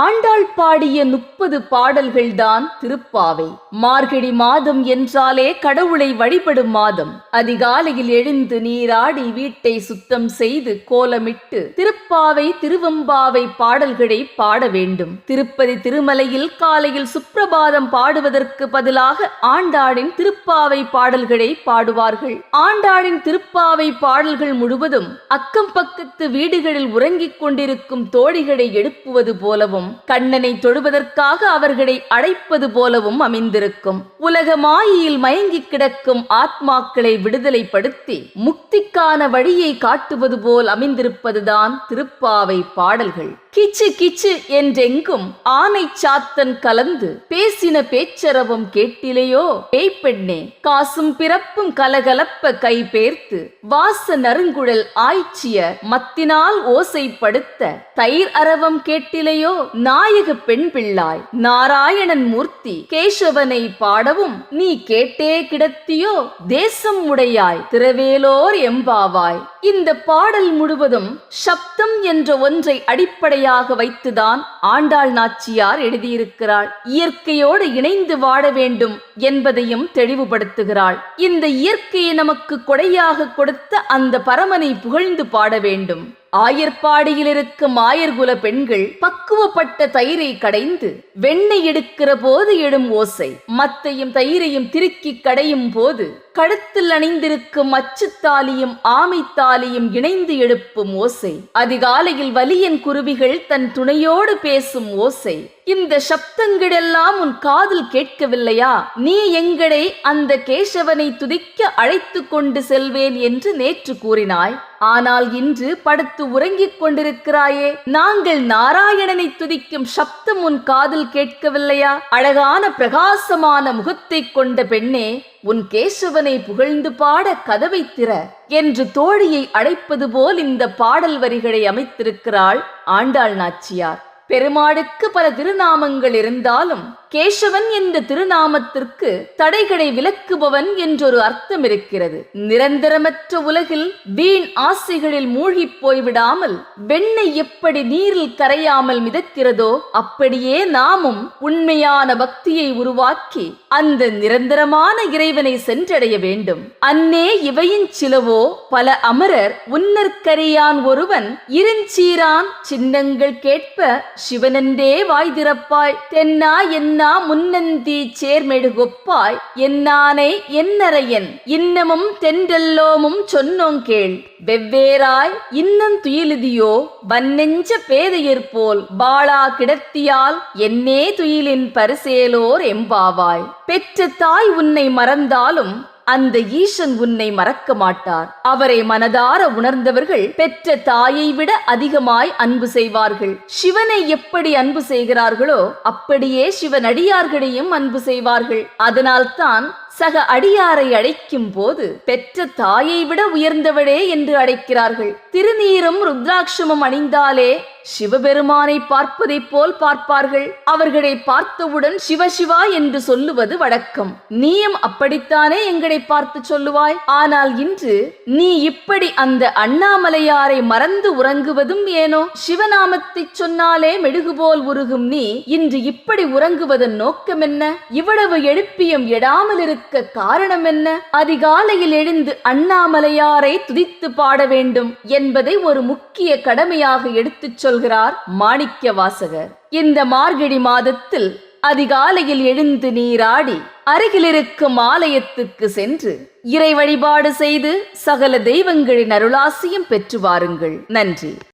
ஆண்டாள் பாடிய முப்பது பாடல்கள்தான் திருப்பாவை. மார்கழி மாதம் என்றாலே கடவுளை வழிபடும் மாதம். அதிகாலையில் எழுந்து நீராடி வீட்டை சுத்தம் செய்து கோலமிட்டு திருப்பாவை திருவம்பாவை பாடல்களை பாட வேண்டும். திருப்பதி திருமலையில் காலையில் சுப்பிரபாதம் பாடுவதற்கு பதிலாக ஆண்டாளின் திருப்பாவை பாடல்களை பாடுவார்கள். ஆண்டாளின் திருப்பாவை பாடல்கள் முழுவதும் அக்கம் பக்கத்து வீடுகளில் உறங்கிக் கொண்டிருக்கும் தோழிகளை எழுப்புவது போலவும் கண்ணனை தொழுவதற்காக அவர்களை அழைப்பது போலவும் அமைந்திருக்கும். உலக மாயையில் மயங்கிக் கிடக்கும் ஆத்மாக்களை விடுதலைப்படுத்தி முக்திக்கான வழியை காட்டுவது போல் அமைந்திருப்பதுதான் திருப்பாவை பாடல்கள். கிச்சு கிச்சு என்றெங்கும் ஆனை சாத்தன் கலந்து பேசின பேச்சரவம் கேட்டிலையோ? பேய்ப்பெண்ணே காசும் பிறப்பும் கலகலப்ப கை பேர்த்து வாச நறுங்குழல் ஆய்ச்சிய மத்தினால் ஓசைப்படுத்த தயிர் அரவம் கேட்டிலையோ? நாயக பெண் பிள்ளாய் நாராயணன் மூர்த்தி கேசவனை பாடவும் நீ கேட்டே கிடத்தியோ? தேசம் உடையாய் திரவேலோர் எம்பாவாய் இந்த பாடல் முழுவதும் சப்தம் என்ற ஒன்றை அடிப்படையாக வைத்துதான் ஆண்டாள் நாச்சியார் எழுதியிருக்கிறாள். இயற்கையோடு இணைந்து வாழ வேண்டும் என்பதையும் தெளிவுபடுத்துகிறாள். இந்த இயற்கையை நமக்கு கொடையாக கொடுத்த அந்த பரமனை புகழ்ந்து பாட வேண்டும். ஆயர்பாடியில் இருக்கும் ஆயர்குல பெண்கள் பக்குவப்பட்ட தயிரை கடைந்து வெண்ணெய் எடுக்கிற போது எழும் ஓசை. மத்தையும் தயிரையும் திருக்கி கடையும் போது கழுத்தில் அணிந்திருக்கும் அச்சுத்தாலியும் ஆமைத்தாலியும் இணைந்து எழுப்பும் ஓசை. அதிகாலையில் வலியன் குருவிகள் தன் துணையோடு பேசும் ஓசை. இந்த சப்தங்களெல்லாம் உன் காதில் கேட்கவில்லையா? நீ எங்களை அந்த கேசவனை துதிக்க அழைத்து கொண்டு செல்வேன் என்று நேற்று கூறினாய். ஆனால் இன்று படுத்து உறங்கிக் கொண்டிருக்கிறாயே. நாங்கள் நாராயணனை துதிக்கும் சப்தம் உன் காதில் கேட்கவில்லையா? அழகான பிரகாசமான முகத்தை கொண்ட பெண்ணே உன் கேசவனை புகழ்ந்து பாட கதவை திற என்று தோழியை அழைப்பது போல் இந்த பாடல் வரிகளை அமைத்திருக்கிறாள் ஆண்டாள் நாச்சியார். பெருமாளுக்கு பல திருநாமங்கள் இருந்தாலும் கேசவன் என்ற திருநாமத்திற்கு தடைகளை விலக்குபவன் என்றொரு அர்த்தம் இருக்கிறது. நிரந்தரமற்ற உலகில் வீண் ஆசைகளில் மூழ்கிப் போய்விடாமல் வெண்ணெய் எப்படி நீரில் கரையாமல் மிதக்கிறதோ அப்படியே நாமும் உண்மையான பக்தியை உருவாக்கி அந்த நிரந்தரமான இறைவனை சென்றடைய வேண்டும். அன்னே இவையின் சிலவோ பல அமரர் உன்னற்கரியான் ஒருவன் இருஞ்சீரான் சின்னங்கள் கேட்ப சிவனென்றே வாய் திறப்பாய் தென்னா என்ன என்னா முன்னந்தி சேர்மெடுகொப்பாய் என்னானை என்னறையன் இன்னமும் தென்றெல்லோமும் சொன்னோங் கேள். வெவ்வேறாய் இன்னம் துயிலுதியோ வன்னெஞ்ச பேதையர் போல் பாளா கிடத்தியால் என்னே துயிலின் பரிசேலோர் எம்பாவாய். பெற்ற தாய் உன்னை மறந்தாலும் அந்த ஈசன் உன்னை மறக்க மாட்டார். அவரை மனதார உணர்ந்தவர்கள் பெற்ற தாயை விட அதிகமாய் அன்பு செய்வார்கள். சிவனை எப்படி அன்பு செய்கிறார்களோ அப்படியே சிவன் அடியார்களையும் அன்பு செய்வார்கள். அதனால்தான் சக அடியாரை அழைக்கும் போது பெற்ற தாயை விட உயர்ந்தவளே என்று அழைக்கிறார்கள். திருநீரும் ருத்ராட்சமும் அணிந்தாலே சிவபெருமானை பார்ப்பதைப் போல் பார்ப்பார்கள். அவர்களை பார்த்தவுடன் சிவசிவா என்று சொல்லுவது வழக்கம். நீயும் அப்படித்தானே எங்களை பார்த்து சொல்லுவாய்? ஆனால் இன்று நீ இப்படி அந்த அண்ணாமலையாரை மறந்து உறங்குவதும் ஏனோ? சிவநாமத்தை சொன்னாலே மெழுகு போல் உருகும் நீ இன்று இப்படி உறங்குவதன் நோக்கம் என்ன இவ்வளவு எழுப்பியும் எடாமல் இருக்க காரணம் என்ன? அதிகாலையில் எழுந்து அண்ணாமலையாரை துதித்து பாட வேண்டும் என்பதை ஒரு முக்கிய கடமையாக எடுத்துச் சொல்கிறார் மாணிக்க வாசகர் இந்த மார்கழி மாதத்தில் அதிகாலையில் எழுந்து நீராடி அருகிலிருக்கும் ஆலயத்துக்கு சென்று இறை வழிபாடு செய்து சகல தெய்வங்களின் அருளாசியும் பெற்று வாருங்கள். நன்றி.